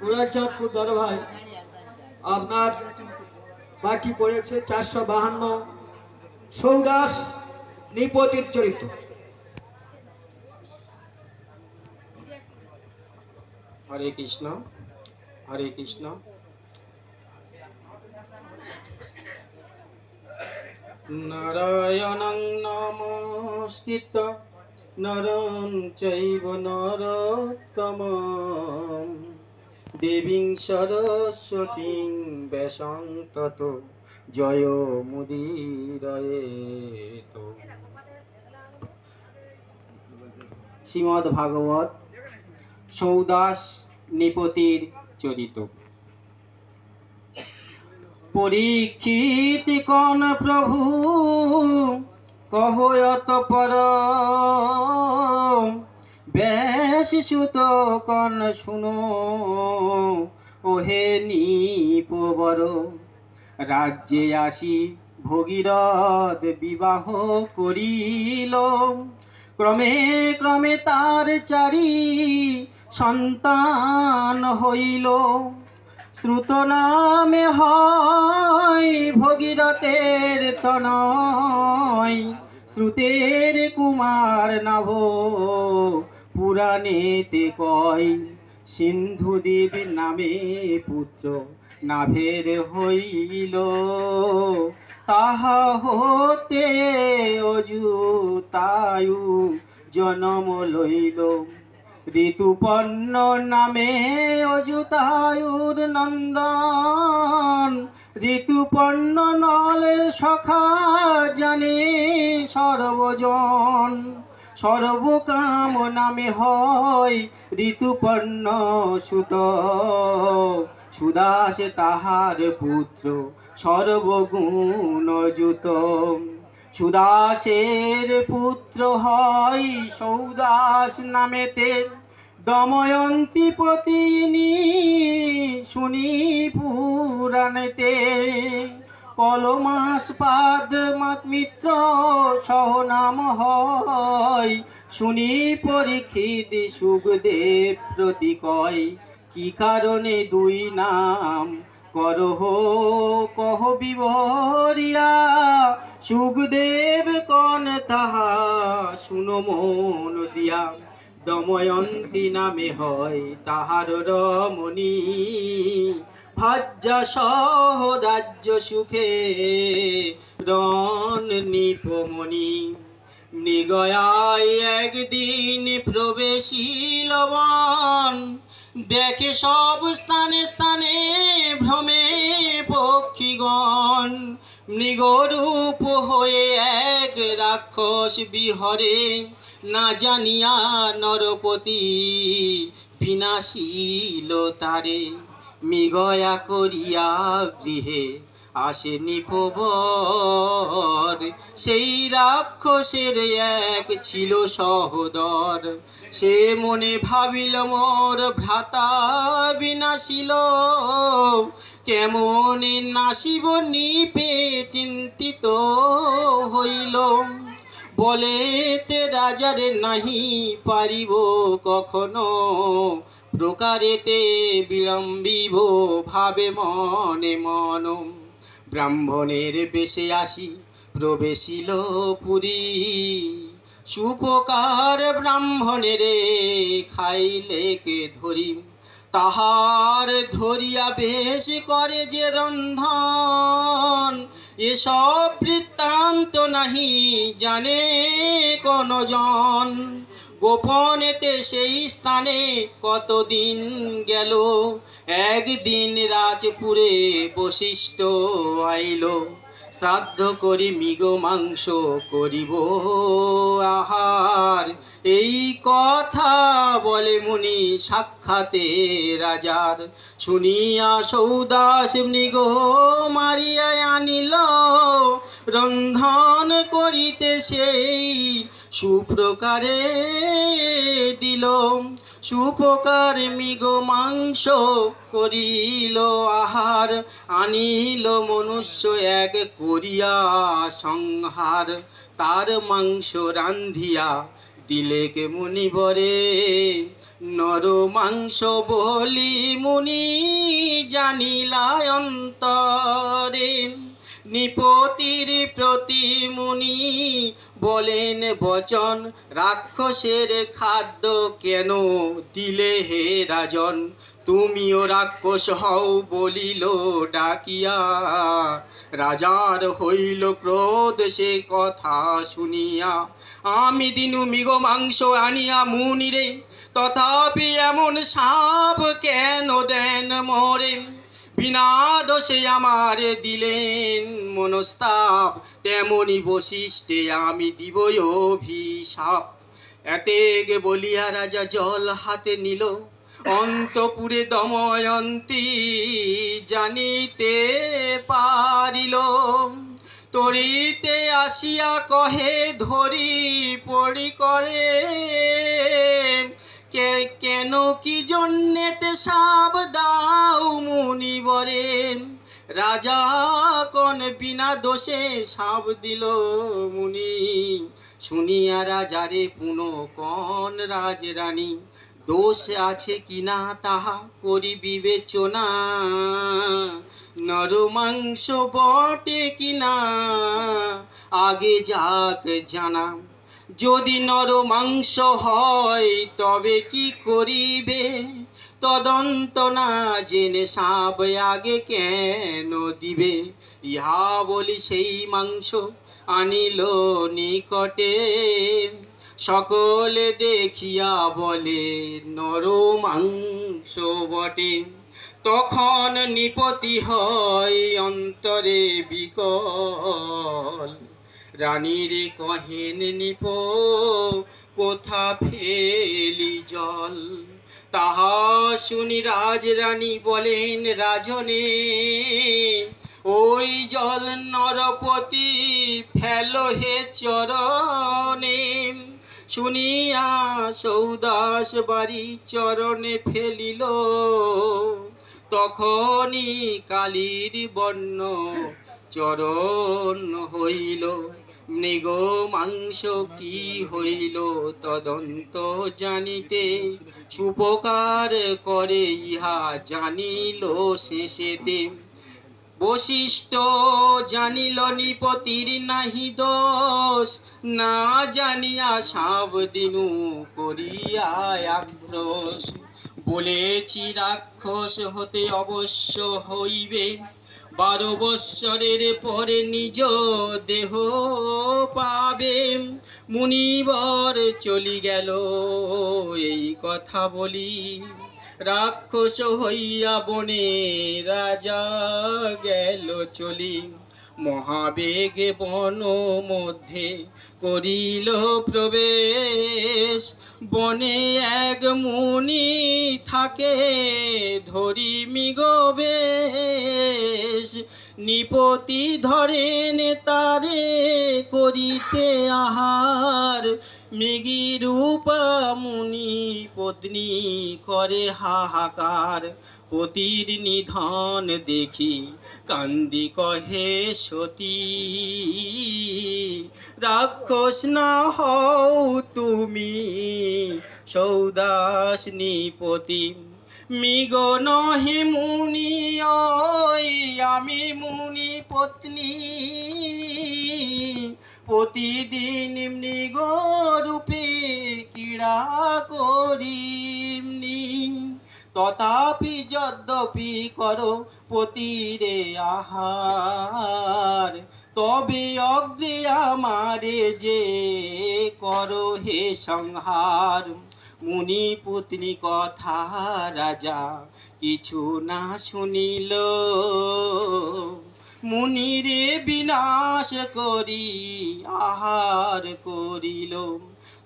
মুরারচাঁদপুর দাদা ভাই আপনার বাকি পড়েছে চারশো বাহান্ন সৌদাস নৃপতির চরিত্র। হরে কৃষ্ণ হরে কৃষ্ণ। নারায়ণং নমস্কৃত নরং চৈব নরোত্তমম। দেবীং সরস্বতীং ব্যাসং তত। জয় মুদিরয়েত। শ্রীমদ্ ভাগবত সৌদাস নিপতির চরিত। পরীক্ষিত কন প্রভু, কহয়ত পর। বেশ কন শুনো। ওহে নিপবর রাজ্যে আসি ভগীরথ বিবাহ করিল। ক্রমে ক্রমে তার চারি সন্তান হইল। শ্রুত নামে হয় ভগীরথের তনয়। শ্রুতের কুমার নাভ পুরাণেতে কয়, সিন্ধু দেবী নামে পুত্র নাভের হইল। তাহা হতে অযুতায়ু জনম লইল। ঋতুপর্ণ নামে অযুতায়ুর নন্দন। ঋতুপর্ণ নলের সখা জানে সর্বজন। সর্বকাম নামে হয় ঋতুপর্ণ সুত। সুদাস তাহার পুত্র সর্বগুণ যুত সুদাসের পুত্র হয় সৌদাস নামেতে। দময়ন্তী পতিনি শুনি পুরাণেতে। কলমাস পাদ মাত মিত্র সহনাম হয়। শুনি পরীক্ষিত সুখদেব প্রতি কয় কি কারণে দুই নাম করহ, কহ বিবরিয়া। সুখদেব কন তাহা শুনো মন দিয়া। দময়ন্তী নামে হয় তাহার রমণী। ভাজ্যা সহ রাজ্য সুখে। রন নিপমণি, মৃগয়ায় একদিন প্রবেশিল দেখে সব স্থানে স্থানে ভ্রমে পক্ষীগণ। মৃগরূপ হয়ে এক রাক্ষস বিহরে, না জানিয়া নরপতি বিনাশীল তারে। মৃগয়া করিয়া গৃহে আসেনি নিপবর সেই রাক্ষসের এক ছিল সহদর। সে মনে ভাবিল, মোর ভ্রাতা বিনাশিল। কেমন নাসিব নিপে চিন্তিত হইল। বলে তে রাজারে নাহি পারিব কখনো। প্রকারেতে বিড়ম্বিব ভাবে মনে মন ব্রাহ্মণের বেশে আসি, প্রবেশিল পুরী। সুপকার ব্রাহ্মণেরে খাইলে কে ধরি? তাহার ধরিয়া বেশ করে যে রন্ধন। এসব বৃত্তান্ত নাহি জানে কোন জন গোপনেতে সেই স্থানে কতদিন গেল? একদিন রাজপুরে বশিষ্ঠ আইল। শ্রাদ্ধ করি মৃগ মাংস করিব আহার। এই কথা বলে মুনি সাক্ষাতে রাজার। শুনিয়া সৌদাস মৃগ মারিয়া আনিল। রন্ধন করিতে সেই সুপ্রকারে দিল, সুপ্রকার মৃগ মাংস করিল, আহার আনিল, মনুষ্য এক করিয়া সংহার, তার মাংস রান্ধিয়া দিলে কে মুনি বরে? নর মাংস বলি মুনি জানিলায় অন্তরে, নিপতির প্রতি মুনি বলেন, বচন রাক্ষসের খাদ্য কেন দিলে হে রাজন? তুমিও রাক্ষস হও বলিল ডাকিয়া। রাজার হইল ক্রোধ, সে কথা শুনিয়া। আমি দিনু মিগ মাংস আনিয়া মুনিরে, তথাপি এমন সাপ কেন দেন মরে? বিনা দোষে আমার দিলেন মনস্তাপ, তেমনি বশিষ্টে আমি দিবই অভিশাপ। এতে গে বলিয়া রাজা জল হাতে নিল, অন্তপুরে দময়ন্তী জানিতে পারিল। তরিতে আসিয়া কহে, ধরি পড়ি করে কে, কেন কি জন্যেতে সাব দাও মুনি বরেন রাজা কোন বিনা দোষে সাপ দিল মুনি। শুনিয়া রাজারে পুন কন রাজরানী, দোষ আছে কিনা তাহা করি বিবেচনা। নর মাংস বটে কিনা, আগে যাক জানা যদি নর মাংস হয়, তবে কি করিবে? তদন্ত না জেনে সাপ আগে কেন দিবে? ইহা বলি সেই মাংস আনিল নিকটে। সকলে দেখিয়া বলে, নর মাংস বটে। তখন নিপতি হয় অন্তরে বিকল। রানীর কহেন নিপ, কোথা ফেলি জল? তাহা শুনি রাজ রানী বলেন, রাজনে, ওই জল নরপতি ফেল হে চরণে। শুনিয়া সৌদাস বাড়ি চরণে ফেলিল। তখনই কালীর বর্ণ চরণ হইল। মৃগ মাংস কি হইল তদন্ত জানিতে। সুপকার করে ইহা জানিল শেষেতে। বশিষ্ঠ জানিল নিপতির নাহি দোষ। না জানিয়া সাব দিনু করিয়া আক্রোশ। বলেছি রাক্ষস হতে অবশ্য হইবে। বারো বৎসরের পরে নিজ দেহ পাবে। মুনিবর চলি গেল, এই কথা বলি। রাক্ষস হইয়া বনে রাজা গেল চলি। মহাবেগে বন মধ্যে করিল প্রবেশ। বনে এক মুনি থাকে, ধরি মিগবেশ নিপতি ধরেন তারে করিতে আহার। মৃগী রূপা মুনি পত্নী করে হাহাকার। পতির নিধন দেখি, কান্দি কহে সতী। রাক্ষস না হও তুমি, সৌদাস নিপতি। মৃগ নহে মুনি আমি মুনি পত্নী। প্রতিদিন মৃগ রূপে ক্রীড়া করিমনি। তথাপি যদ্যপি করো পতিরে আহার। তবে অগ্রে আমারে যে করো হে সংহার। মুনি পুতনি কথা রাজা কিছু না শুনিল। মুনিরে বিনাশ করি, আহার করিল।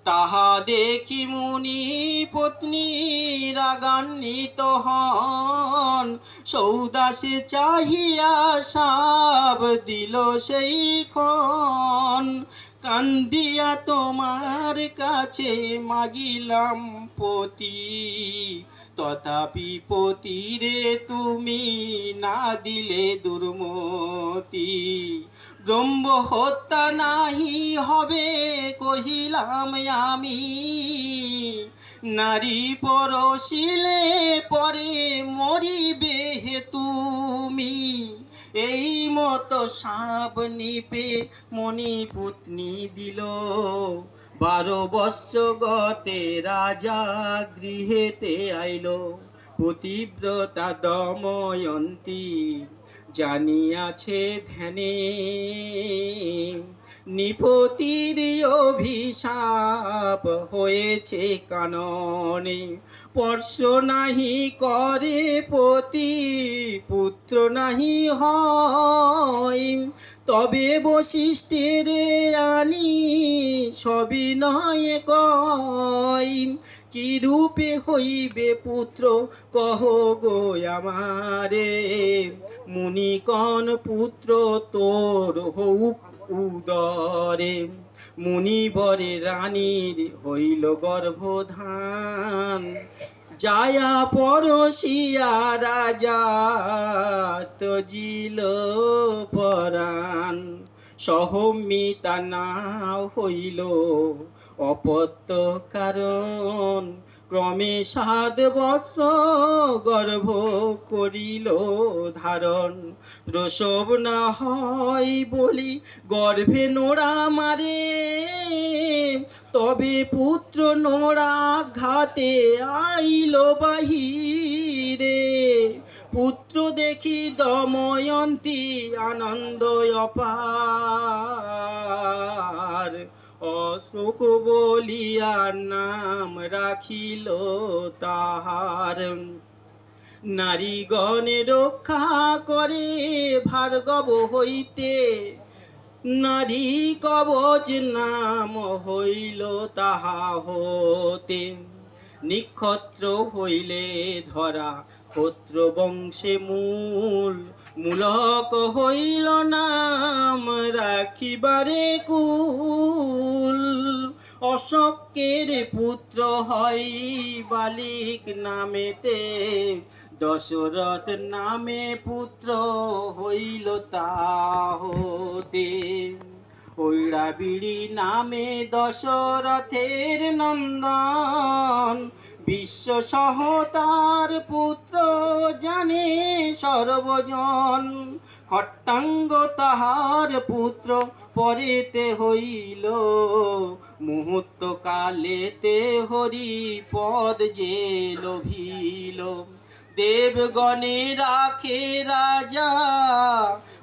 তাহা দেখি মুনি পত্নী রাগান্বিত হন। সৌদাসে চাহিয়া সাব দিল সেই ক্ষণ। কান্দিয়া তোমার কাছে মাগিলাম পতি। তথাপি পতিরে তুমি না দিলে দুর্মতি। ব্রহ্ম হত্যা নাহি হবে, কহিলাম আমি। নারী পরশিলে পরে মরিবে তুমি। এই মতো সাপ নিপে মণি পুতনি দিল। বারো বৎস গতে রাজা গৃহেতে আইল। পতিব্রতা দময়ন্তী জানিয়াছে ধ্যানে, নিপতির অভিশাপ হয়েছে কাননে। স্পর্শ নাহি করে পতি, পুত্র নাহি হয়। তবে বশিষ্ঠের আনি সবই নয় কয়। কি রূপে হইবে পুত্র? কহ গো আমারে। মুনিকন পুত্র তোর হউক উদরে। মুনিবরে রানীর হইল গর্ভধান। যায়া পরশিয়া রাজা তজিল পরাণ। সহমিতা না হইল অপত্য কারণ ক্রমে সাত বস্ত্র গর্ভ করিল ধারণ। প্রসব না হয় বলি গর্ভে নোড়া মারে, তবে পুত্র নোড়া ঘাতে আইল বাহিরে। পুত্র দেখি দময়ন্তী আনন্দ অপার। অশোক বলিয়া নাম রাখিল তাহার। নারীগণে রক্ষা করে ভার্গব হইতে, নারী কবচ নাম হইল তাহা হতে। নিক্ষত্র হইলে ধরা ক্ষত্র বংশে মূল মূলক হইল নাম রাখিবারে কুল। অশোকের পুত্র হয় বালিক নামেতে। দশরথ নামে পুত্র হইল তাহতে। ঐরাবিড়ি নামে দশরথের নন্দন। বিশ্ব সহ তার পুত্র জানে সর্বজন। খট্টাঙ্গ তাহার পুত্র পরেতে হইল। মুহূর্ত কালেতে হরি পদ যে লোভিল। দেবগণে রাখে রাজা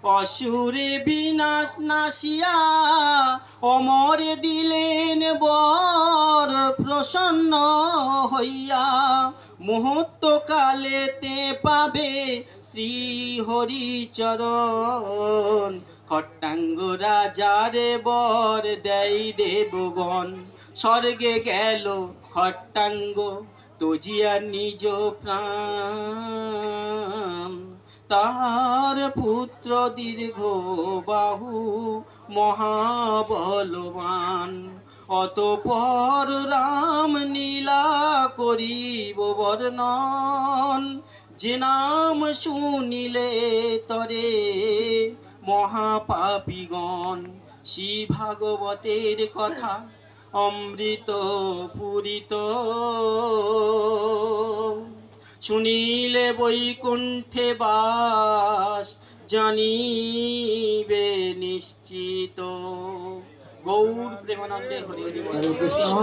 অসুরে বিনাশ নাশিয়া, অমরে দিলেন বর প্রসন্ন হইয়া। মুহূর্ত কালেতে পাবে শ্রী হরিচরণ খট্টাঙ্গ রাজারে বর দেয় দেবগণ। স্বর্গে গেল খট্টাঙ্গ, তজিয়া নিজ প্রাণ। তার পুত্র দীর্ঘ বাহু মহাবলবান। অতপর রাম নীলা করিব বর্ণন। যে নাম শুনিলে তরে মহাপাপিগণ। শ্রী ভাগবতের কথা অমৃত পুরিত। শুনিলে বৈকুণ্ঠে বাস জানিবে নিশ্চিত। গৌর প্রেমানন্দে হরি হরি কৃষ্ণ।